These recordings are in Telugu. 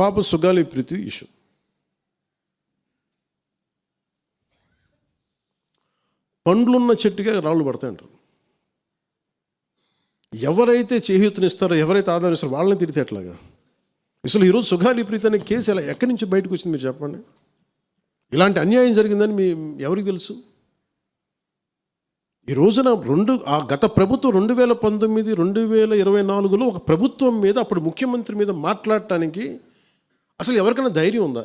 పాప సుగాలి ప్రీతి ఇష్యూ పండ్లున్న చెట్టుగా రాళ్ళు పడతాయంటారు ఎవరైతే చేయూతనిస్తారో ఎవరైతే ఆదరిస్తారో వాళ్ళని తిడితే ఎట్లాగా? అసలు ఈరోజు సుగాలి ప్రీతి అనే కేసు ఎలా ఎక్కడి నుంచి బయటకు వచ్చింది మీరు చెప్పండి. ఇలాంటి అన్యాయం జరిగిందని మీ ఎవరికి తెలుసు? ఈ రోజున రెండు ఆ గత ప్రభుత్వం రెండు వేల పంతొమ్మిది రెండు వేల ఇరవై నాలుగులో ఒక ప్రభుత్వం మీద అప్పుడు ముఖ్యమంత్రి మీద మాట్లాడటానికి అసలు ఎవరికైనా ధైర్యం ఉందా?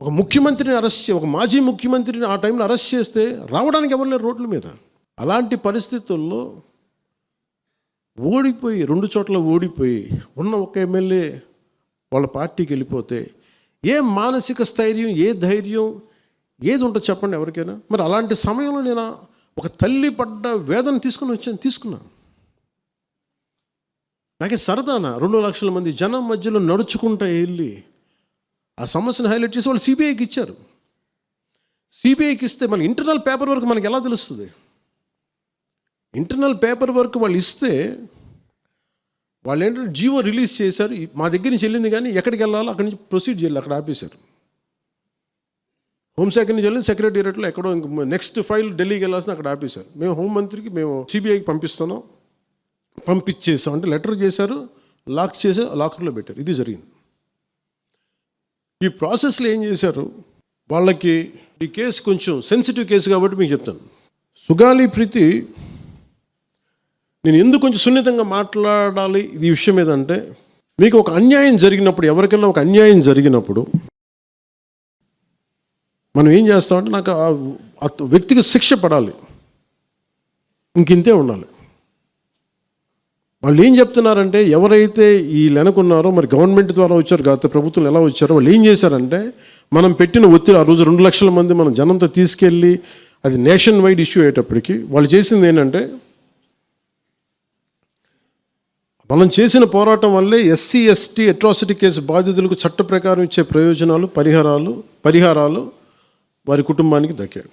ఒక ముఖ్యమంత్రిని అరెస్ట్ చే ఒక మాజీ ముఖ్యమంత్రిని ఆ టైంలో అరెస్ట్ చేస్తే రావడానికి ఎవరు లేరు రోడ్ల మీద. అలాంటి పరిస్థితుల్లో ఓడిపోయి రెండు చోట్ల ఓడిపోయి ఉన్న ఒక ఎమ్మెల్యే వాళ్ళ పార్టీకి వెళ్ళిపోతే ఏ మానసిక స్థైర్యం ఏ ధైర్యం ఏది ఉంటుంది చెప్పండి ఎవరికైనా. మరి అలాంటి సమయంలో నేను ఒక తల్లి పడ్డ వేదన తీసుకుని వచ్చాను తీసుకున్నా నాకే సరదాన. రెండు లక్షల మంది జనం మధ్యలో నడుచుకుంటా వెళ్ళి ఆ సమస్యను హైలైట్ చేసి వాళ్ళు సిబిఐకి ఇచ్చారు. సిబిఐకి ఇస్తే మన ఇంటర్నల్ పేపర్ వర్క్ మనకి ఎలా తెలుస్తుంది? ఇంటర్నల్ పేపర్ వర్క్ వాళ్ళు ఇస్తే వాళ్ళు ఏంటంటే జీవో రిలీజ్ చేశారు. మా దగ్గర నుంచి వెళ్ళింది కానీ ఎక్కడికి వెళ్ళాలో అక్కడి నుంచి ప్రొసీడ్ చేయాలి అక్కడ ఆపేశారు. హోంశాఖ నుంచి వెళ్ళి సెక్రటేరియట్లో ఎక్కడో ఇంక నెక్స్ట్ ఫైల్ ఢిల్లీకి వెళ్ళాల్సిన అక్కడ ఆపేశారు. మేము హోంమంత్రికి మేము సిబిఐకి పంపిస్తున్నాం. పంపించేసాం అంటే లెటర్ చేశారు లాక్ చేసి లాకర్లో పెట్టారు. ఇది జరిగింది. ఈ ప్రాసెస్లో ఏం చేశారు? వాళ్ళకి ఈ కేసు కొంచెం సెన్సిటివ్ కేసు కాబట్టి మీకు చెప్తాను. సుగాలి ప్రీతి నేను ఎందుకు కొంచెం సున్నితంగా మాట్లాడాలి? ఇది విషయం ఏదంటే మీకు ఒక అన్యాయం జరిగినప్పుడు ఎవరికైనా ఒక అన్యాయం జరిగినప్పుడు మనం ఏం చేస్తామంటే నాకు ఆ వ్యక్తికి శిక్ష పడాలి. ఇంకింతే ఉండాలి. వాళ్ళు ఏం చెప్తున్నారంటే ఎవరైతే ఈ వెనకున్నారో మరి గవర్నమెంట్ ద్వారా వచ్చారు కాకపోతే ప్రభుత్వం ఎలా వచ్చారో వాళ్ళు ఏం చేశారంటే మనం పెట్టిన ఒత్తిడి ఆ రోజు రెండు లక్షల మంది మనం జనంతో తీసుకెళ్ళి అది నేషన్ వైడ్ ఇష్యూ అయ్యేటప్పటికి వాళ్ళు చేసింది ఏంటంటే మనం చేసిన పోరాటం వల్లే ఎస్సీ ఎస్టీ అట్రాసిటీ కేసు బాధితులకు చట్ట ప్రకారం ఇచ్చే ప్రయోజనాలు పరిహారాలు పరిహారాలు వారి కుటుంబానికి దక్కాయి.